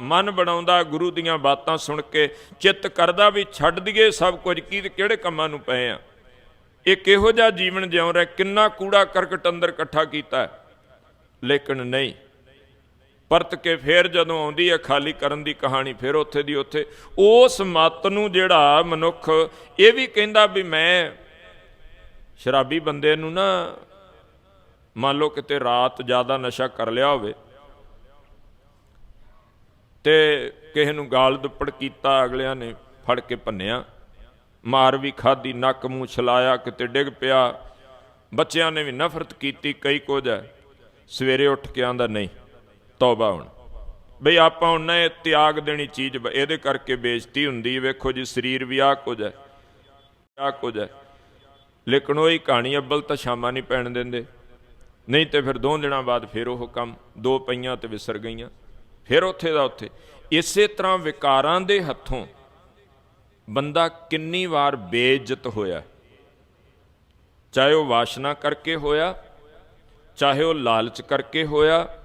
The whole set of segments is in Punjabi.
ਮਨ ਬਣਾਉਂਦਾ, ਗੁਰੂ ਦੀਆਂ ਬਾਤਾਂ ਸੁਣ ਕੇ ਚਿੱਤ ਕਰਦਾ ਵੀ ਛੱਡ ਦਈਏ ਸਭ ਕੁਝ, ਕੀ ਕਿਹੜੇ ਕੰਮਾਂ ਨੂੰ ਪਏ ਆ? ਇਹ ਕਿਹੋ ਜਿਹਾ ਜੀਵਨ ਜਿਉਂ ਰਿਹਾ, ਕਿੰਨਾ ਕੂੜਾ ਕਰਕਟ ਅੰਦਰ ਇਕੱਠਾ ਕੀਤਾ ਲੇਕਿਨ ਨਹੀਂ। ਪਰਤ ਕੇ ਫੇਰ ਜਦੋਂ ਆਉਂਦੀ ਹੈ ਖਾਲੀ ਕਰਨ ਦੀ ਕਹਾਣੀ, ਫਿਰ ਉੱਥੇ ਦੀ ਉੱਥੇ। ਉਸ ਮਤ ਨੂੰ ਜਿਹੜਾ ਮਨੁੱਖ ਇਹ ਵੀ ਕਹਿੰਦਾ ਵੀ ਮੈਂ ਸ਼ਰਾਬੀ ਬੰਦੇ ਨੂੰ ਨਾ, ਮੰਨ ਲਓ ਕਿਤੇ ਰਾਤ ਜ਼ਿਆਦਾ ਨਸ਼ਾ ਕਰ ਲਿਆ ਹੋਵੇ ਤੇ ਕਿਸੇ ਨੂੰ ਗਾਲ ਦੁੱਪੜ ਕੀਤਾ, ਅਗਲਿਆਂ ਨੇ ਫੜ ਕੇ ਭੰਨਿਆ। ਮਾਰ ਵੀ ਖਾਦੀ ਨੱਕ ਮੂੰਹ ਛਲਾਇਆ, ਕਿਤੇ ਡਿੱਗ ਪਿਆ। ਬੱਚਿਆਂ ਨੇ ਵੀ ਨਫ਼ਰਤ ਕੀਤੀ, ਕਈ ਕੁਝ ਹੈ। ਸਵੇਰੇ ਉੱਠ ਕੇ ਆਂਦਾ, ਨਹੀਂ, ਤੌਬਾ ਹੁਣ। ਬਈ ਆਪਾਂ ਹੁਣ ਨਾ ਇਹ ਤਿਆਗ ਦੇਣੀ ਚੀਜ਼ ਇਹਦੇ ਕਰਕੇ ਬੇਇੱਜ਼ਤੀ ਹੁੰਦੀ ਵੇਖੋ ਜੀ, ਸਰੀਰ ਵੀ ਆ ਕੁਝ ਹੈ। ਆ ਕੁਝ ਹੈ। ਲੇਕਿਨ ਉਹ ਹੀ ਕਹਾਣੀ ਅੱਬਲ ਤਾਂ ਸ਼ਾਮਾਂ ਨਹੀਂ ਪੈਣ ਦਿੰਦੇ। ਨਹੀਂ ਤੇ ਫਿਰ ਦੋ ਦਿਨਾਂ ਬਾਅਦ ਫਿਰ ਉਹ ਕੰਮ, ਦੋ ਪਈਆਂ ਤੇ ਵਿਸਰ ਗਈਆਂ। ਫਿਰ ਉੱਥੇ ਦਾ ਉੱਥੇ। ਇਸੇ ਤਰ੍ਹਾਂ ਵਿਕਾਰਾਂ ਦੇ ਹੱਥੋਂ ਬੰਦਾ ਕਿੰਨੀ ਵਾਰ ਬੇਇੱਜ਼ਤ ਹੋਇਆ। ਚਾਹੇ ਉਹ ਵਾਸ਼ਨਾ ਕਰਕੇ ਹੋਇਆ, ਚਾਹੇ ਉਹ ਲਾਲਚ ਕਰਕੇ ਹੋਇਆ,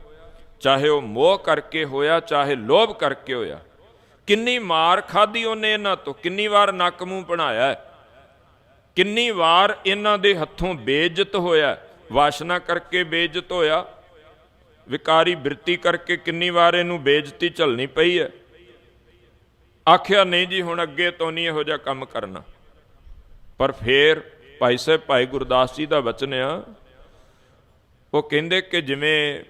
ਚਾਹੇ ਉਹ ਮੋਹ ਕਰਕੇ ਹੋਇਆ, ਚਾਹੇ ਲੋਭ ਕਰਕੇ ਹੋਇਆ। ਕਿੰਨੀ ਮਾਰ ਖਾਧੀ ਉਹਨੇ ਇਹਨਾਂ ਤੋਂ, ਕਿੰਨੀ ਵਾਰ ਨੱਕ ਮੂੰਹ ਬਣਾਇਆ। ਕਿੰਨੀ ਵਾਰ ਇਹਨਾਂ ਦੇ ਹੱਥੋਂ ਬੇਇੱਜ਼ਤ ਹੋਇਆ, ਵਾਸ਼ਨਾ ਕਰਕੇ ਬੇਇੱਜ਼ਤ ਹੋਇਆ। ਵਿਕਾਰੀ ਬਿਰਤੀ ਕਰਕੇ ਕਿੰਨੀ ਵਾਰ ਇਹਨੂੰ ਬੇਇੱਜ਼ਤੀ ਝੱਲਣੀ ਪਈ ਹੈ? ਆਖਿਆ, ਨਹੀਂ ਜੀ, ਹੁਣ ਅੱਗੇ ਤੋਂ ਨਹੀਂ ਇਹੋ ਜਿਹਾ ਕੰਮ ਕਰਨਾ। ਪਰ ਫੇਰ ਭਾਈ ਸਾਹਿਬ, ਭਾਈ ਗੁਰਦਾਸ ਜੀ ਦਾ ਵਚਨ ਆ। ਉਹ ਕਹਿੰਦੇ ਕਿ ਜਿਵੇਂ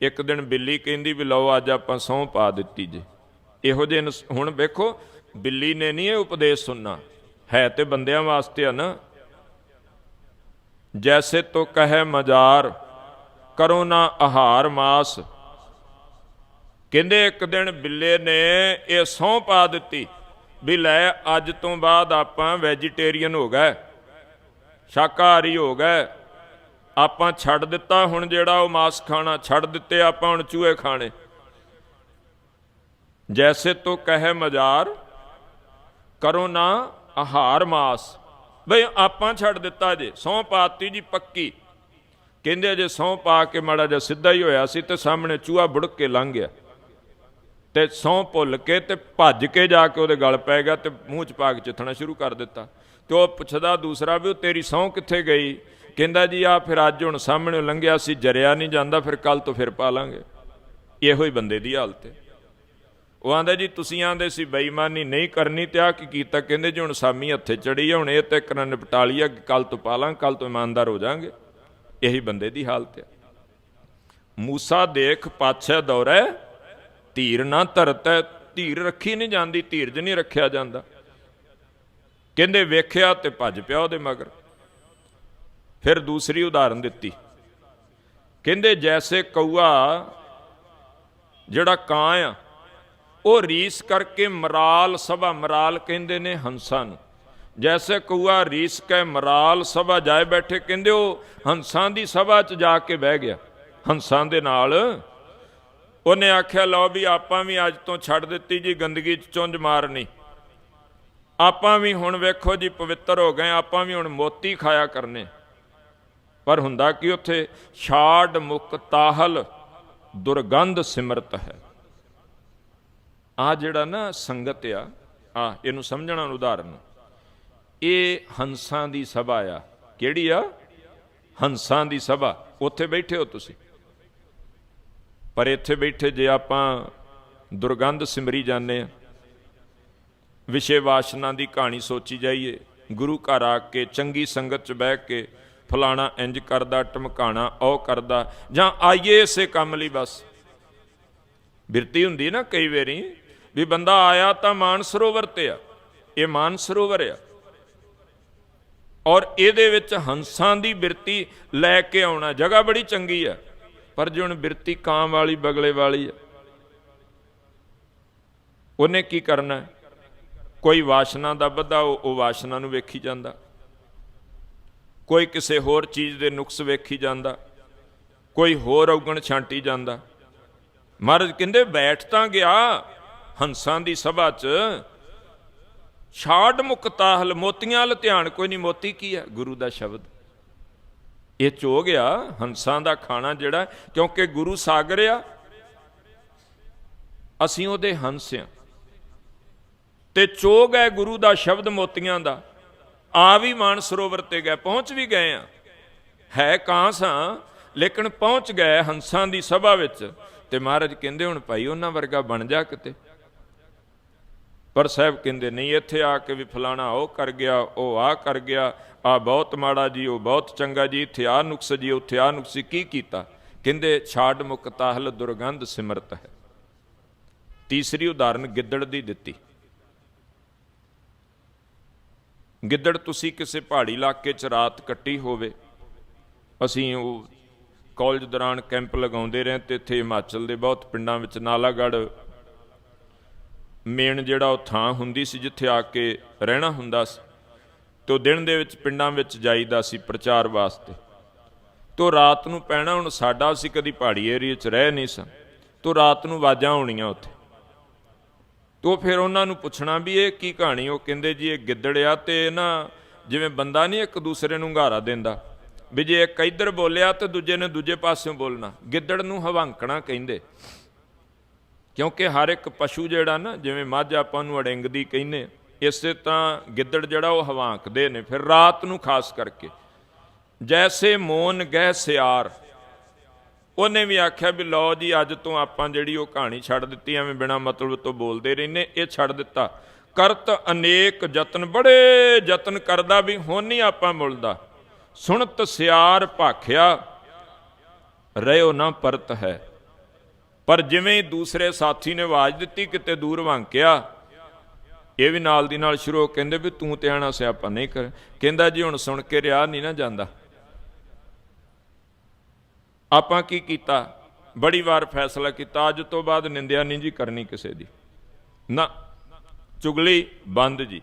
ਇੱਕ ਦਿਨ ਬਿੱਲੀ ਕਹਿੰਦੀ ਵੀ ਲਓ, ਅੱਜ ਆਪਾਂ ਸਹੁੰ ਪਾ ਦਿੱਤੀ ਜੇ। ਇਹੋ ਜਿਹੇ ਨੂੰ ਹੁਣ ਵੇਖੋ, ਬਿੱਲੀ ਨੇ ਨਹੀਂ ਇਹ ਉਪਦੇਸ਼ ਸੁਣਨਾ। ਹੈ ਤੇ ਬੰਦਿਆਂ ਵਾਸਤੇ ਆ ਨਾ। ਜੈਸੇ ਤੋ ਕਹੈ ਮਜ਼ਾਰ ਕਰੋ ਨਾ ਆਹਾਰ ਮਾਸ। ਕਹਿੰਦੇ ਇੱਕ ਦਿਨ ਬਿੱਲੇ ਨੇ ਇਹ ਸਹੁੰ ਪਾ ਦਿੱਤੀ ਵੀ ਲੈ ਅੱਜ ਤੋਂ ਬਾਅਦ ਆਪਾਂ ਵੈਜੀਟੇਰੀਅਨ ਹੋ ਗਏ, ਸ਼ਾਕਾਹਾਰੀ ਹੋ ਗਏ। ਆਪਾਂ ਛੱਡ ਦਿੱਤਾ ਹੁਣ ਜਿਹੜਾ ਉਹ ਮਾਸ ਖਾਣਾ, ਛੱਡ ਦਿੱਤੇ ਆਪਾਂ ਹੁਣ ਚੂਹੇ ਖਾਣੇ। ਜੈਸੇ ਤੋ ਕਹੇ ਮਜ਼ਾਰ, ਕਰੋ ਨਾ ਆਹਾਰ ਮਾਸ। ਬਈ ਆਪਾਂ ਛੱਡ ਦਿੱਤਾ ਜੇ, ਸਹੁੰ ਪਾਤੀ ਜੀ ਪੱਕੀ। ਕਹਿੰਦੇ ਜੇ ਸਹੁੰ ਪਾ ਕੇ ਮਾੜਾ ਜਿਹਾ ਸਿੱਧਾ ਹੀ ਹੋਇਆ ਸੀ ਤੇ ਸਾਹਮਣੇ ਚੂਹਾ ਬੁੜਕ ਕੇ ਲੰਘ ਗਿਆ। ਤੇ ਸਹੁੰ ਭੁੱਲ ਕੇ ਤੇ ਭੱਜ ਕੇ ਜਾ ਕੇ ਉਹਦੇ ਗਲ ਪੈ ਗਿਆ ਤੇ ਮੂੰਹ ਚ ਪਾ ਕੇ ਚਿੱਥਣਾ ਸ਼ੁਰੂ ਕਰ ਦਿੱਤਾ। ਤੇ ਉਹ ਪੁੱਛਦਾ ਦੂਸਰਾ ਵੀ ਉਹ ਤੇਰੀ ਸਹੁੰ ਕਿੱਥੇ ਗਈ? ਕਹਿੰਦਾ ਜੀ ਆ ਫਿਰ ਅੱਜ ਹੁਣ ਸਾਹਮਣੇ ਲੰਘਿਆ ਸੀ, ਜਰਿਆ ਨਹੀਂ ਜਾਂਦਾ, ਫਿਰ ਕੱਲ ਤੋਂ ਫਿਰ ਪਾ ਲਾਂਗੇ ਇਹੋ ਹੀ ਬੰਦੇ ਦੀ ਹਾਲਤ ਹੈ। ਉਹ ਆਂਦਾ ਜੀ, ਤੁਸੀਂ ਆਂਦੇ ਸੀ ਬੇਈਮਾਨੀ ਨਹੀਂ ਕਰਨੀ ਤੇ ਆ ਕੀ ਕੀਤਾ? ਕਹਿੰਦੇ ਜੀ, ਹੁਣ ਸਾਮੀ ਹੱਥੇ ਚੜੀ ਆ, ਹੁਣ ਇਹ ਤੇ ਕਰਨ ਨਿਪਟਾ ਲਿਆ ਕੱਲ ਤੋਂ ਪਾ ਲਾਂ ਕੱਲ ਤੋਂ ਇਮਾਨਦਾਰ ਹੋ ਜਾਾਂਗੇ। ਇਹੀ ਬੰਦੇ ਦੀ ਹਾਲਤ ਹੈ ਮੂਸਾ ਦੇਖ ਪਾਛੈ ਦੌੜੈ, ਧੀਰ ਨਾ ਧਰਤੈ, ਧੀਰ ਰੱਖੀ ਨਹੀਂ ਜਾਂਦੀ ਧੀਰਜ ਨਹੀਂ ਰੱਖਿਆ ਜਾਂਦਾ। ਕਹਿੰਦੇ ਵੇਖਿਆ ਤੇ ਭੱਜ ਪਿਆ ਉਹਦੇ ਮਗਰ। ਫਿਰ ਦੂਸਰੀ ਉਦਾਹਰਨ ਦਿੱਤੀ। ਕਹਿੰਦੇ ਜੈਸੇ ਕਊਆ ਜਿਹੜਾ ਕਾਂ ਆ, ਉਹ ਰੀਸ ਕਰਕੇ ਮਰਾਲ, ਸਭਾ ਮਰਾਲ ਕਹਿੰਦੇ ਨੇ ਹੰਸਾਂ ਨੂੰ। ਜੈਸੇ ਕਊਆ ਰੀਸ ਕੇ ਮਰਾਲ ਸਭਾ ਜਾਏ ਬੈਠੇ ਕਹਿੰਦੇ ਉਹ ਹੰਸਾਂ ਦੀ ਸਭਾ 'ਚ ਜਾ ਕੇ ਬਹਿ ਗਿਆ ਹੰਸਾਂ ਦੇ ਨਾਲ ਉਹਨੇ ਆਖਿਆ ਲਓ ਵੀ ਆਪਾਂ ਵੀ ਅੱਜ ਤੋਂ ਛੱਡ ਦਿੱਤੀ ਜੀ ਗੰਦਗੀ 'ਚ ਚੁੰਝ ਮਾਰਨੀ ਆਪਾਂ ਵੀ ਹੁਣ ਵੇਖੋ ਜੀ ਪਵਿੱਤਰ ਹੋ ਗਏ ਆਪਾਂ ਵੀ ਹੁਣ ਮੋਤੀ ਖਾਇਆ ਕਰਨੇ ਪਰ ਹੁੰਦਾ ਕੀ ਉੱਥੇ ਛਾੜ ਮੁਕ ਤਾਹਲ ਦੁਰਗੰਧ ਸਿਮਰਤ ਹੈ ਆ ਜਿਹੜਾ ਨਾ ਸੰਗਤ ਆ ਆ ਇਹਨੂੰ ਸਮਝਣਾ ਨੂੰ ਉਦਾਹਰਨ ਇਹ ਹੰਸਾਂ ਦੀ ਸਭਾ ਆ। ਕਿਹੜੀ ਆ? ਹੰਸਾਂ ਦੀ ਸਭਾ। ਉੱਥੇ ਬੈਠੇ ਹੋ ਤੁਸੀਂ। ਪਰ ਇੱਥੇ ਬੈਠੇ ਜੇ ਆਪਾਂ ਦੁਰਗੰਧ ਸਿਮਰੀ ਜਾਂਦੇ ਆ। ਵਿਸ਼ੇ ਵਾਸ਼ਨਾ ਦੀ ਕਹਾਣੀ ਸੋਚੀ ਜਾਈਏ। ਗੁਰੂ ਘਰ ਆ ਕੇ ਚੰਗੀ ਸੰਗਤ 'ਚ ਬਹਿ ਕੇ ਫਲਾਣਾ ਇੰਜ ਕਰਦਾ, ਟਮਕਾਣਾ, ਉਹ ਕਰਦਾ। ਜਾਂ ਆਈਏ ਇਸੇ ਕੰਮ ਲਈ ਬਸ। ਬਿਰਤੀ ਹੁੰਦੀ ਨਾ ਕਈ ਵਾਰੀ, ਵੀ ਬੰਦਾ ਆਇਆ ਤਾਂ ਮਾਨ ਸਰੋਵਰ ਤੇ ਆ। ਇਹ ਮਾਨ ਸਰੋਵਰ ਆ। ਔਰ ਇਹਦੇ ਵਿੱਚ ਹੰਸਾਂ ਦੀ ਬਿਰਤੀ ਲੈ ਕੇ ਆਉਣਾ। ਜਗ੍ਹਾ ਬੜੀ ਚੰਗੀ ਆ, ਪਰ ਜੇ ਹੁਣ ਬਿਰਤੀ ਕਾਂ ਵਾਲੀ, ਬਗਲੇ ਵਾਲੀ ਆ, ਉਹਨੇ ਕੀ ਕਰਨਾ? ਕੋਈ ਵਾਸ਼ਨਾ ਦਾ ਬੱਧਾ, ਉਹ ਉਹ ਵਾਸ਼ਨਾ ਨੂੰ ਵੇਖੀ ਜਾਂਦਾ। ਕੋਈ ਕਿਸੇ ਹੋਰ ਚੀਜ਼ ਦੇ ਨੁਕਸ ਵੇਖੀ ਜਾਂਦਾ। ਕੋਈ ਹੋਰ ਔਗਣ ਛਾਂਟੀ ਜਾਂਦਾ। ਮਹਾਰਾਜ ਕਹਿੰਦੇ, ਬੈਠ ਤਾਂ ਗਿਆ, ਹੰਸਾਂ ਦੀ ਸਭਾ 'ਚ ਛਾੜ ਮੁਕਤਾਹਲ ਮੋਤੀਆਂ ਵੱਲ ਧਿਆਨ, ਕੋਈ ਨਹੀਂ ਮੋਤੀ ਕੀ ਹੈ ਗੁਰੂ ਦਾ ਸ਼ਬਦ। ਇਹ ਚੋ ਗਿਆ ਹੰਸਾਂ ਦਾ ਖਾਣਾ ਜਿਹੜਾ, ਕਿਉਂਕਿ ਗੁਰੂ ਸਾਗਰ ਆ, ਅਸੀਂ ਉਹਦੇ ਹੰਸ ਹਾਂ ਤੇ ਚੋ ਗਏ ਗੁਰੂ ਦਾ ਸ਼ਬਦ ਮੋਤੀਆਂ ਦਾ। ਆ ਵੀ ਮਾਨ ਸਰੋਵਰ ਤੇ ਗਏ, ਪਹੁੰਚ ਵੀ ਗਏ ਆ। ਹੈ ਕਾਂਸਾਂ ਲੇਕਿਨ ਪਹੁੰਚ ਗਏ ਹੰਸਾਂ ਦੀ ਸਭਾ ਵਿੱਚ। ਤੇ ਮਹਾਰਾਜ ਕਹਿੰਦੇ ਹੁਣ ਭਾਈ, ਉਹਨਾਂ ਵਰਗਾ ਬਣ ਜਾ ਕਿਤੇ। ਪਰ ਸਾਹਿਬ ਕਹਿੰਦੇ, ਨਹੀਂ, ਇੱਥੇ ਆ ਕੇ ਵੀ ਫਲਾਣਾ ਉਹ ਕਰ ਗਿਆ, ਉਹ ਆ ਕਰ ਗਿਆ ਆ ਬਹੁਤ ਮਾੜਾ ਜੀ, ਉਹ ਬਹੁਤ ਚੰਗਾ ਜੀ, ਇੱਥੇ ਆ ਨੁਕਸ ਜੀ, ਉੱਥੇ ਆ ਨੁਕਸ ਕੀ ਕੀਤਾ? ਕਹਿੰਦੇ, ਛਾੜ ਮੁਕਤਾ ਤਾਹਲ ਦੁਰਗੰਧ ਸਿਮਰਤ ਹੈ। ਤੀਸਰੀ ਉਦਾਹਰਨ ਗਿੱਦੜ ਦੀ ਦਿੱਤੀ। ਗਿੱਦੜ, ਤੁਸੀਂ ਕਿਸੇ ਪਹਾੜੀ ਇਲਾਕੇ 'ਚ ਰਾਤ ਕੱਟੀ ਹੋਵੇ, ਅਸੀਂ ਉਹ ਕਾਲਜ ਦੌਰਾਨ ਕੈਂਪ ਲਗਾਉਂਦੇ ਰਹੇ ਤੇ ਇੱਥੇ ਹਿਮਾਚਲ ਦੇ ਬਹੁਤ ਪਿੰਡਾਂ ਵਿੱਚ ਨਾਲਾਗੜ੍ਹ ਮੇਨ ਜਿਹੜਾ ਉਹ ਥਾਂ ਹੁੰਦੀ ਸੀ ਜਿੱਥੇ ਆ ਕੇ ਰਹਿਣਾ ਹੁੰਦਾ ਸੀ, ਤੇ ਦਿਨ ਦੇ ਵਿੱਚ ਪਿੰਡਾਂ ਵਿੱਚ ਜਾਈਦਾ ਸੀ ਪ੍ਰਚਾਰ ਵਾਸਤੇ। ਤੋ ਰਾਤ ਨੂੰ ਪੈਣਾ ਹੁਣ ਸਾਡਾ ਅਸੀਂ ਕਦੀ ਪਹਾੜੀ ਏਰੀਆ 'ਚ ਰਹਿ ਨਹੀਂ ਸਾਂ ਤੋ ਰਾਤ ਨੂੰ ਆਵਾਜ਼ਾਂ ਆਉਣੀਆਂ ਉੱਥੇ। ਤੋ ਫਿਰ ਉਹਨਾਂ ਨੂੰ ਪੁੱਛਣਾ ਵੀ ਇਹ ਕੀ ਕਹਾਣੀ ਉਹ ਕਹਿੰਦੇ ਜੀ ਇਹ ਗਿੱਦੜ ਆ ਤੇ ਇਹ ਨਾ ਜਿਵੇਂ ਬੰਦਾ ਨਹੀਂ ਇੱਕ ਦੂਸਰੇ ਨੂੰ ਘਾਰਾ ਦਿੰਦਾ, ਵੀ ਜੇ ਇੱਕ ਇੱਧਰ ਬੋਲਿਆ ਤੇ ਦੂਜੇ ਨੇ ਦੂਜੇ ਪਾਸਿਓਂ ਬੋਲਣਾ। ਗਿੱਦੜ ਨੂੰ ਹਵਾਂਕਣਾ ਕਹਿੰਦੇ। ਕਿਉਂਕਿ ਹਰ ਇੱਕ ਪਸ਼ੂ ਜਿਹੜਾ ਨਾ, ਜਿਵੇਂ ਮੱਝ ਆਪਾਂ ਨੂੰ ਅੜਿੰਗਦੀ ਕਹਿੰਦੇ ਇਸੇ ਤਾਂ ਗਿੱਦੜ ਜਿਹੜਾ ਉਹ ਹਵਾਂਕਦੇ ਨੇ, ਫਿਰ ਰਾਤ ਨੂੰ ਖਾਸ ਕਰਕੇ। ਜੈਸੇ ਮੋਨ ਗਹਿ ਸਿਆਰ। ਉਹਨੇ ਵੀ ਆਖਿਆ ਵੀ ਲਓ ਜੀ, ਅੱਜ ਤੋਂ ਆਪਾਂ ਜਿਹੜੀ ਉਹ ਕਹਾਣੀ ਛੱਡ ਦਿੱਤੀ, ਐਵੇਂ ਬਿਨਾ ਮਤਲਬ ਤੋਂ ਬੋਲਦੇ ਰਹਿੰਦੇ, ਇਹ ਛੱਡ ਦਿੱਤਾ। ਕਰਤ ਅਨੇਕ ਯਤਨ, ਬੜੇ ਯਤਨ ਕਰਦਾ ਵੀ ਹੁਣ ਨਹੀਂ ਆਪਾਂ ਮੁਲਦਾ। ਸੁਣਤ ਸਿਆਰ ਭਾਖਿਆ, ਰਹਿਓ ਨਾ ਪਰਤ ਹੈ। ਪਰ ਜਿਵੇਂ ਦੂਸਰੇ ਸਾਥੀ ਨੇ ਆਵਾਜ਼ ਦਿੱਤੀ, ਕਿਤੇ ਦੂਰ ਵਾਂਕਿਆ ਇਹ ਵੀ ਨਾਲ ਦੀ ਨਾਲ ਸ਼ੁਰੂ ਹੋ ਕਹਿੰਦੇ ਵੀ ਤੂੰ ਤੇ ਆਣਾ ਸਿਆਪਾ ਨਹੀਂ ਕਰ। ਕਹਿੰਦਾ ਜੀ ਹੁਣ ਸੁਣ ਕੇ ਰਿਆ ਨਹੀਂ ਨਾ ਜਾਂਦਾ। ਆਪਾਂ ਕੀ ਕੀਤਾ? ਬੜੀ ਵਾਰ ਫੈਸਲਾ ਕੀਤਾ, ਅੱਜ ਤੋਂ ਬਾਅਦ ਨਿੰਦਿਆ ਨਹੀਂ ਜੀ ਕਰਨੀ ਕਿਸੇ ਦੀ। ਨਾ, ਚੁਗਲੀ ਬੰਦ ਜੀ।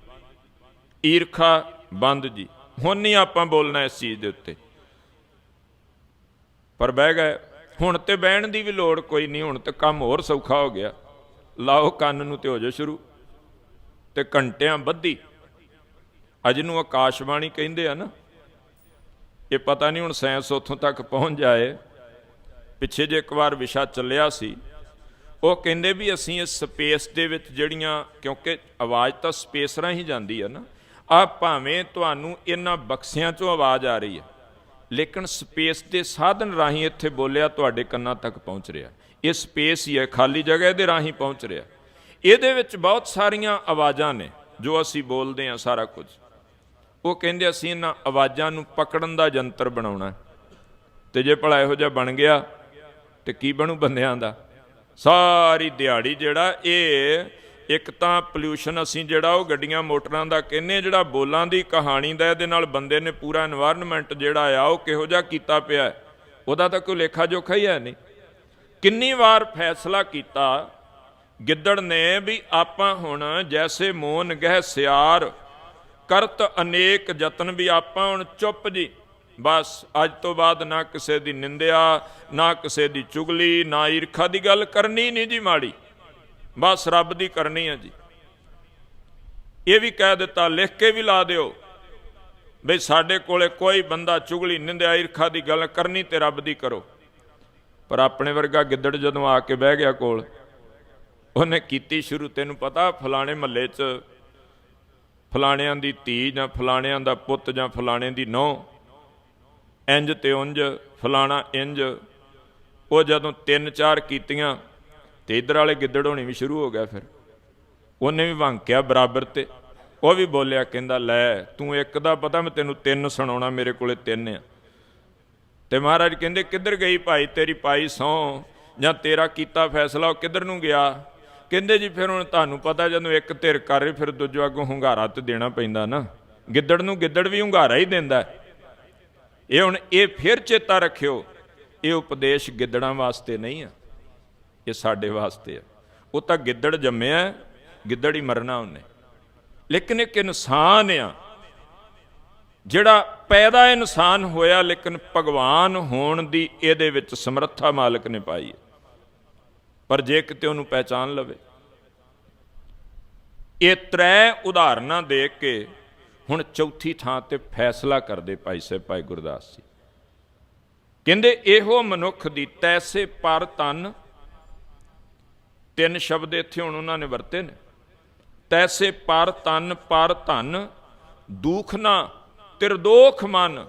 ਈਰਖਾ ਬੰਦ ਜੀ। ਹੁਣ ਨਹੀਂ ਆਪਾਂ ਬੋਲਣਾ ਇਸ ਚੀਜ਼ ਦੇ ਉੱਤੇ। ਪਰ ਬਹਿ ਗਏ। ਹੁਣ ਤੇ ਬਹਿਣ ਦੀ ਵੀ ਲੋੜ ਕੋਈ ਨਹੀਂ, ਹੁਣ ਤੇ ਕੰਮ ਹੋਰ ਸੌਖਾ ਹੋ ਗਿਆ। ਲਾਓ ਕੰਨ ਨੂੰ ਤੇ ਹੋ ਜਾ ਸ਼ੁਰੂ। ਤੇ ਘੰਟਿਆਂ ਬੱਧੀ, ਅਜ ਨੂੰ ਆਕਾਸ਼ਵਾਣੀ ਕਹਿੰਦੇ ਆ ਨਾ, ਇਹ ਪਤਾ ਨਹੀਂ ਹੁਣ ਸਾਇੰਸ ਉੱਥੋਂ ਤੱਕ ਪਹੁੰਚ ਜਾਏ। ਪਿੱਛੇ ਜੇ ਇੱਕ ਵਾਰ ਵਿਸ਼ਾ ਚੱਲਿਆ ਸੀ, ਉਹ ਕਹਿੰਦੇ ਵੀ ਅਸੀਂ ਇਸ ਸਪੇਸ ਦੇ ਵਿੱਚ ਜਿਹੜੀਆਂ, ਕਿਉਂਕਿ ਆਵਾਜ਼ ਤਾਂ ਸਪੇਸ ਰਾਹੀਂ ਜਾਂਦੀ ਹੈ ਨਾ ਆ ਭਾਵੇਂ ਤੁਹਾਨੂੰ ਇਹਨਾਂ ਬਕਸਿਆਂ ਚੋਂ ਆਵਾਜ਼ ਆ ਰਹੀ ਹੈ ਲੇਕਿਨ ਸਪੇਸ ਦੇ ਸਾਧਨ ਰਾਹੀਂ ਇੱਥੇ ਬੋਲਿਆ ਤੁਹਾਡੇ ਕੰਨਾਂ ਤੱਕ ਪਹੁੰਚ ਰਿਹਾ। ਇਹ ਸਪੇਸ ਹੀ ਹੈ, ਖਾਲੀ ਜਗ੍ਹਾ ਇਹਦੇ ਰਾਹੀਂ ਪਹੁੰਚ ਰਿਹਾ। ਇਹਦੇ ਵਿੱਚ ਬਹੁਤ ਸਾਰੀਆਂ ਆਵਾਜ਼ਾਂ ਨੇ, ਜੋ ਅਸੀਂ ਬੋਲਦੇ ਹਾਂ ਸਾਰਾ ਕੁਝ। ਉਹ ਕਹਿੰਦੇ ਅਸੀਂ ਇਹਨਾਂ ਆਵਾਜ਼ਾਂ ਨੂੰ ਪਕੜਨ ਦਾ ਯੰਤਰ ਬਣਾਉਣਾ ਤੇ ਜੇ ਭਲਾ ਇਹੋ ਜਿਹਾ ਬਣ ਗਿਆ, ਤੇ ਕੀ ਬਣੂ ਬੰਦਿਆਂ ਦਾ? ਸਾਰੀ ਦਿਹਾੜੀ ਜਿਹੜਾ ਇਹ ਇੱਕ ਤਾਂ ਪੋਲੂਸ਼ਨ ਅਸੀਂ ਜਿਹੜਾ ਉਹ ਗੱਡੀਆਂ, ਮੋਟਰਾਂ ਦਾ ਕਹਿੰਨੇ ਜਿਹੜਾ ਬੋਲਾਂ ਦੀ ਕਹਾਣੀ ਦਾ ਇਹਦੇ ਨਾਲ ਬੰਦੇ ਨੇ ਪੂਰਾ এনवायरमेंट ਜਿਹੜਾ ਆ, ਉਹ ਕਿਹੋ ਜਿਹਾ ਕੀਤਾ ਪਿਆ ਉਹਦਾ ਤਾਂ ਕੋਈ ਲੇਖਾ ਜੋਖਾ ਹੀ ਹੈ ਨਹੀਂ। ਕਿੰਨੀ ਵਾਰ ਫੈਸਲਾ ਕੀਤਾ ਗਿੱਦੜ ਨੇ ਵੀ ਆਪਾਂ ਹੁਣ ਜੈਸੇ ਮੋਨ ਗਹਿ ਸਿਆਰ ਕਰਤ ਅਨੇਕ ਯਤਨ ਵੀ ਆਪਾਂ ਹੁਣ ਚੁੱਪ ਜੀ। ਬਸ ਅੱਜ ਤੋਂ ਬਾਅਦ ਨਾ ਕਿਸੇ ਦੀ ਨਿੰਦਿਆ, ਨਾ ਕਿਸੇ ਦੀ ਚੁਗਲੀ, ਨਾ ਈਰਖਾ ਦੀ ਗੱਲ ਕਰਨੀ ਨਹੀਂ ਜੀ ਮਾੜੀ। ਬਸ ਰੱਬ ਦੀ ਕਰਨੀ ਹੈ ਜੀ। ਇਹ ਵੀ ਕਹਿ ਦਿੱਤਾ, ਲਿਖ ਕੇ ਵੀ ਲਾ ਦਿਓ। ਬਈ ਸਾਡੇ ਕੋਲੇ ਕੋਈ ਬੰਦਾ ਚੁਗਲੀ ਨਿੰਦਿਆ ਈਰਖਾ ਦੀ ਗੱਲ ਕਰਨੀ ਤੇ ਰੱਬ ਦੀ ਕਰੋ। ਪਰ ਆਪਣੇ ਵਰਗਾ ਗਿੱਦੜ ਜਦੋਂ ਆ ਕੇ ਬਹਿ ਗਿਆ ਕੋਲ, ਉਹਨੇ ਕੀਤੀ ਸ਼ੁਰੂ, ਤੈਨੂੰ ਪਤਾ ਫਲਾਣੇ ਮਹੱਲੇ 'ਚ ਫਲਾਣਿਆਂ ਦੀ ਧੀ ਜਾਂ ਫਲਾਣਿਆਂ ਦਾ ਪੁੱਤ ਜਾਂ ਫਲਾਣੇ ਦੀ ਨੌ ਇੰਜ ਤੇ ਉਂਝ ਫਲਾਣਾ ਇੰਜ, ਉਹ ਜਦੋਂ ਤਿੰਨ ਚਾਰ ਕੀਤੀਆਂ ਤੇ ਇਧਰ ਵਾਲੇ ਗਿੱਦੜ ਹੋਣੀ ਵੀ ਸ਼ੁਰੂ ਹੋ ਗਿਆ ਫਿਰ। ਉਹਨੇ ਵੀ ਵੰਕਿਆ ਬਰਾਬਰ ਤੇ। ਉਹ ਵੀ ਬੋਲਿਆ, ਕਹਿੰਦਾ, ਲੈ, ਤੂੰ ਇੱਕ ਦਾ ਪਤਾ, ਮੈਂ ਤੈਨੂੰ ਤਿੰਨ ਸੁਣਾਉਣਾ, ਮੇਰੇ ਕੋਲੇ ਤਿੰਨ ਆ। ਤੇ ਮਹਾਰਾਜ ਕਹਿੰਦੇ, ਕਿੱਧਰ ਗਈ ਭਾਈ? ਤੇਰੀ ਪਾਈ ਸੌ ਜਾਂ ਤੇਰਾ ਕੀਤਾ ਫੈਸਲਾ, ਉਹ ਕਿੱਧਰ ਨੂੰ ਗਿਆ? ਕਹਿੰਦੇ ਜੀ, ਫਿਰ ਹੁਣ ਤੁਹਾਨੂੰ ਪਤਾ, ਜਦੋਂ ਇੱਕ ਧਿਰ ਕਰ ਰਹੀ, ਫਿਰ ਦੂਜੇ ਅੱਗੋਂ ਹੁੰਗਾਰਾ ਤੇ ਦੇਣਾ ਪੈਂਦਾ ਨਾ। ਗਿੱਦੜ ਨੂੰ ਗਿੱਦੜ ਵੀ ਹੁੰਗਾਰਾ ਹੀ ਦਿੰਦਾ। ਇਹ ਹੁਣ ਇਹ ਫਿਰ ਚੇਤਾ ਰੱਖਿਓ, ਇਹ ਉਪਦੇਸ਼ ਗਿੱਦੜਾਂ ਵਾਸਤੇ ਨਹੀਂ ਆ। ਇਹ ਸਾਡੇ ਵਾਸਤੇ ਆ। ਉਹ ਤਾਂ ਗਿੱਦੜ ਜੰਮਿਆ, ਗਿੱਦੜ ਹੀ ਮਰਨਾ ਉਹਨੇ। ਲੇਕਿਨ ਇੱਕ ਇਨਸਾਨ ਆ, ਜਿਹੜਾ ਪੈਦਾ ਇਨਸਾਨ ਹੋਇਆ, ਲੇਕਿਨ ਭਗਵਾਨ ਹੋਣ ਦੀ ਇਹਦੇ ਵਿੱਚ ਸਮਰੱਥਾ ਮਾਲਕ ਨੇ ਪਾਈ ਹੈ। ਪਰ ਜੇ ਕਿਤੇ ਉਹਨੂੰ ਪਹਿਚਾਨ ਲਵੇ, ਇਹ ਤਰੇ ਉਦਾਹਰਨਾਂ ਦੇਖ ਕੇ ਹੁਣ ਚੌਥੀ ਥਾਂ ਤੇ ਫੈਸਲਾ ਕਰਦੇ ਭਾਈ ਸਾਹਿਬ, ਭਾਈ ਗੁਰਦਾਸ ਜੀ। ਕਹਿੰਦੇ, ਇਹੋ ਮਨੁੱਖ ਦੀ ਤੈਸੇ ਪਰ ਤਨ ਤਿੰਨ ਸ਼ਬਦ ਇੱਥੇ ਹੁਣ ਉਹਨਾਂ ਨੇ ਵਰਤੇ ਨੇ। ਤੈਸੇ ਪਰ ਤਨ, ਪਰ ਧਨ, ਦੁਖ ਨਾ, ਤਿਰਦੋਖ ਮਨ।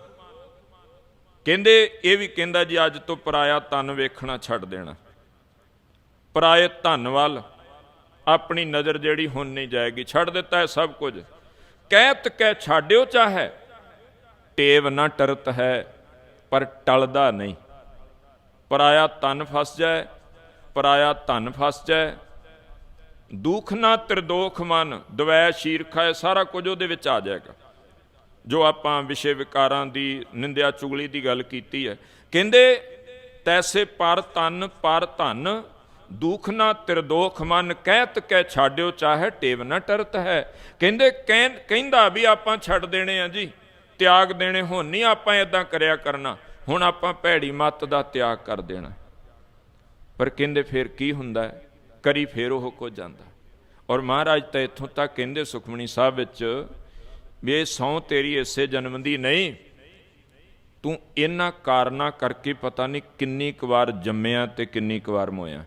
ਕਹਿੰਦੇ, ਇਹ ਵੀ ਕਹਿੰਦਾ ਜੀ, ਅੱਜ ਤੋਂ ਪਰਾਇਆ ਤਨ ਵੇਖਣਾ ਛੱਡ ਦੇਣਾ। ਪਰਾਏ ਧਨ ਵੱਲ ਆਪਣੀ ਨਜ਼ਰ ਜਿਹੜੀ ਹੁਣ ਨਹੀਂ ਜਾਏਗੀ, ਛੱਡ ਦਿੱਤਾ ਹੈ ਸਭ ਕੁਝ। ਕਹਿਤ ਕਹਿ ਛਾੜਿਓ ਚਾਹੇ, ਟੇਵ ਨਾ ਟਰਤ ਹੈ, ਪਰ ਟਲਦਾ ਨਹੀਂ। ਪਰਾਇਆ ਤਨ ਫਸ ਜਾਏ ਪਰਾਇਆ ਧਨ ਫਸ ਜਾਏ ਦੁਖ ਨਾ ਤ੍ਰਿਦੋਖ ਮਨ, ਦਵੈ ਸ਼ੀਰਖਾ ਇਹ ਸਾਰਾ ਕੁਝ ਉਹਦੇ ਵਿੱਚ ਆ ਜਾਏਗਾ। ਜੋ ਆਪਾਂ ਵਿਸ਼ੇ ਵਿਕਾਰਾਂ ਦੀ, ਨਿੰਦਿਆ ਚੁਗਲੀ ਦੀ ਗੱਲ ਕੀਤੀ ਹੈ। ਕਹਿੰਦੇ, ਤੈਸੇ ਪਰ ਤਨ, ਪਰ ਧਨ, ਦੁਖ ਨਾ ਤ੍ਰਿਦੋਖ ਮਨ, ਕਹਿਤ ਕਹਿ ਛਾੜਿਓ ਚਾਹੇ ਟੇਵ ਨਾ ਟਰਤ ਹੈ। ਕਹਿੰਦੇ, ਕਹਿੰ- ਕਹਿੰਦਾ ਵੀ ਆਪਾਂ ਛੱਡ ਦੇਣੇ ਆ ਜੀ, ਤਿਆਗ ਦੇਣੇ ਹੁਣ ਨਹੀਂ ਆਪਾਂ ਇਦਾਂ ਕਰਿਆ ਕਰਨਾ। ਹੁਣ ਆਪਾਂ ਭੈੜੀ ਮੱਤ ਦਾ ਤਿਆਗ ਕਰ ਦੇਣਾ। ਪਰ ਕਹਿੰਦੇ ਫਿਰ ਕੀ ਹੁੰਦਾ ਕਰੀ ਫਿਰ ਉਹ ਕੋ ਜਾਂਦਾ ਔਰ ਮਹਾਰਾਜ ਤਾਂ ਇੱਥੋਂ ਤੱਕ ਕਹਿੰਦੇ ਸੁਖਮਣੀ ਸਾਹਿਬ ਵਿੱਚ, ਵੀ ਇਹ ਸੌ ਤੇਰੀ ਇਸੇ ਜਨਮ ਦੀ ਨਹੀਂ, ਤੂੰ ਇਹਨਾਂ ਕਾਰਨਾਂ ਕਰਕੇ ਪਤਾ ਨਹੀਂ ਕਿੰਨੀ ਕੁ ਵਾਰ ਜੰਮਿਆ ਤੇ ਕਿੰਨੀ ਕੁ ਵਾਰ ਮੋਇਆ।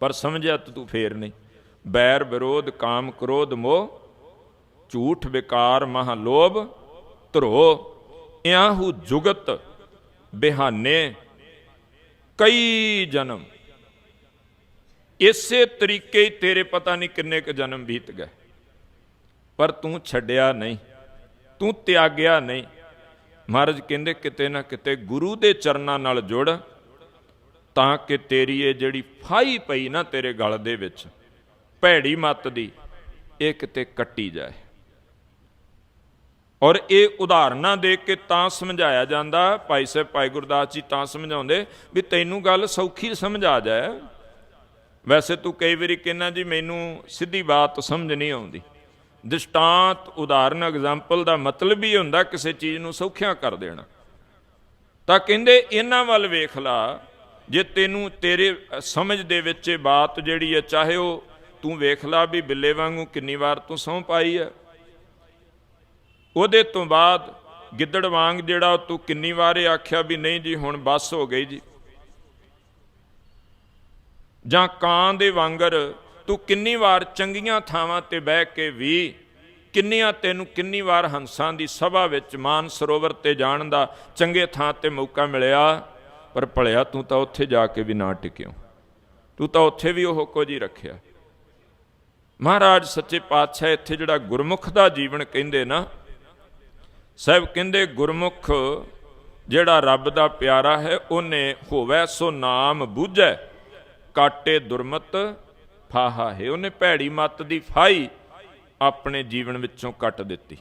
ਪਰ ਸਮਝਿਆ ਤਾਂ ਤੂੰ ਫੇਰ ਨਹੀਂ। ਬੈਰ ਵਿਰੋਧ, ਕਾਮ ਕ੍ਰੋਧ, ਮੋਹ, ਝੂਠ, ਵਿਕਾਰ ਮਹਾ ਲੋਭ ਧਰੋ ਇਆਹੂ ਜੁਗਤ, ਬਿਹਾਨੇ ਕਈ ਜਨਮ। ਇਸੇ ਤਰੀਕੇ ਹੀ ਤੇਰੇ ਪਤਾ ਨਹੀਂ ਕਿੰਨੇ ਕ ਜਨਮ ਬੀਤ ਗਏ। ਪਰ ਤੂੰ ਛੱਡਿਆ ਨਹੀਂ। ਤੂੰ ਤਿਆਗਿਆ ਨਹੀਂ। ਮਹਾਰਾਜ ਕਹਿੰਦੇ ਕਿਤੇ ਨਾ ਕਿਤੇ ਗੁਰੂ ਦੇ ਚਰਨਾਂ ਨਾਲ ਜੁੜ, ਤਾਂ ਕਿ ਤੇਰੀ ਇਹ ਜਿਹੜੀ ਫਾਈ ਪਈ ਨਾ ਤੇਰੇ ਗਲ ਦੇ ਵਿੱਚ, ਭੈੜੀ ਮੱਤ ਦੀ, ਇਹ ਕਿਤੇ ਕੱਟੀ ਜਾਏ। ਔਰ ਇਹ ਉਦਾਹਰਨਾਂ ਦੇ ਕੇ ਤਾਂ ਸਮਝਾਇਆ ਜਾਂਦਾ, ਭਾਈ ਸਾਹਿਬ, ਭਾਈ ਗੁਰਦਾਸ ਜੀ ਤਾਂ ਸਮਝਾਉਂਦੇ ਵੀ ਤੈਨੂੰ ਗੱਲ ਸੌਖੀ ਸਮਝ ਆ ਜਾਏ। ਵੈਸੇ ਤੂੰ ਕਈ ਵਾਰੀ ਕਹਿੰਦਾ ਜੀ, ਮੈਨੂੰ ਸਿੱਧੀ ਬਾਤ ਸਮਝ ਨਹੀਂ ਆਉਂਦੀ। ਦ੍ਰਿਸ਼ਟਾਂਤ ਉਦਾਹਰਨ ਐਗਜ਼ਾਮਪਲ ਦਾ ਮਤਲਬ ਹੀ ਹੁੰਦਾ ਕਿਸੇ ਚੀਜ਼ ਨੂੰ ਸੌਖਿਆ ਕਰ ਦੇਣਾ। ਤਾਂ ਕਹਿੰਦੇ ਇਹਨਾਂ ਵੱਲ ਵੇਖ ਲਾ, ਜੇ ਤੈਨੂੰ ਤੇਰੇ ਸਮਝ ਦੇ ਵਿੱਚ ਇਹ ਬਾਤ ਜਿਹੜੀ ਹੈ, ਚਾਹੇ ਉਹ ਤੂੰ ਵੇਖ ਲਾ ਵੀ ਬਿੱਲੇ ਵਾਂਗੂ ਕਿੰਨੀ ਵਾਰ ਤੂੰ ਸਹੁੰ ਪਾਈ ਹੈ। ਉਹਦੇ ਤੋਂ ਬਾਅਦ ਗਿੱਦੜ ਵਾਂਗ ਜਿਹੜਾ ਤੂੰ ਕਿੰਨੀ ਵਾਰ ਇਹ ਆਖਿਆ ਵੀ ਨਹੀਂ ਜੀ, ਹੁਣ ਬਸ ਹੋ ਗਈ ਜੀ। ਜਾਂ ਕਾਂ ਦੇ ਵਾਂਗਰ ਤੂੰ ਕਿੰਨੀ ਵਾਰ ਚੰਗੀਆਂ ਥਾਵਾਂ ਤੇ ਬਹਿ ਕੇ ਵੀ ਕਿੰਨੀਆਂ ਤੈਨੂੰ ਕਿੰਨੀ ਵਾਰ ਹੰਸਾਂ ਦੀ ਸਭਾ ਵਿੱਚ ਮਾਨ ਸਰੋਵਰ ਤੇ ਜਾਣ ਦਾ ਚੰਗੇ ਥਾਂ ਤੇ ਮੌਕਾ ਮਿਲਿਆ, ਪਰ ਭਲਿਆ ਤੂੰ ਤਾਂ ਉੱਥੇ ਜਾ ਕੇ ਵੀ ਨਾ ਟਿਕਿਓ। ਤੂੰ ਤਾਂ ਉੱਥੇ ਵੀ ਉਹ ਕੁਝ ਹੀ ਰੱਖਿਆ। ਮਹਾਰਾਜ ਸੱਚੇ ਪਾਤਸ਼ਾਹ ਇੱਥੇ ਜਿਹੜਾ ਗੁਰਮੁਖ ਦਾ ਜੀਵਨ ਕਹਿੰਦੇ ਨਾ ਸਾਹਿਬ ਕਹਿੰਦੇ, ਗੁਰਮੁਖ ਜਿਹੜਾ ਰੱਬ ਦਾ ਪਿਆਰਾ ਹੈ, ਉਹਨੇ ਹੋਵੇ ਸੋ ਨਾਮ ਬੂਝੈ, ਕਾਟੇ ਦੁਰਮਤ ਫਾਹਾ ਹੈ। ਉਹਨੇ ਭੈੜੀ ਮੱਤ ਦੀ ਫਾਈ ਆਪਣੇ ਜੀਵਨ ਵਿੱਚੋਂ ਕੱਟ ਦਿੱਤੀ।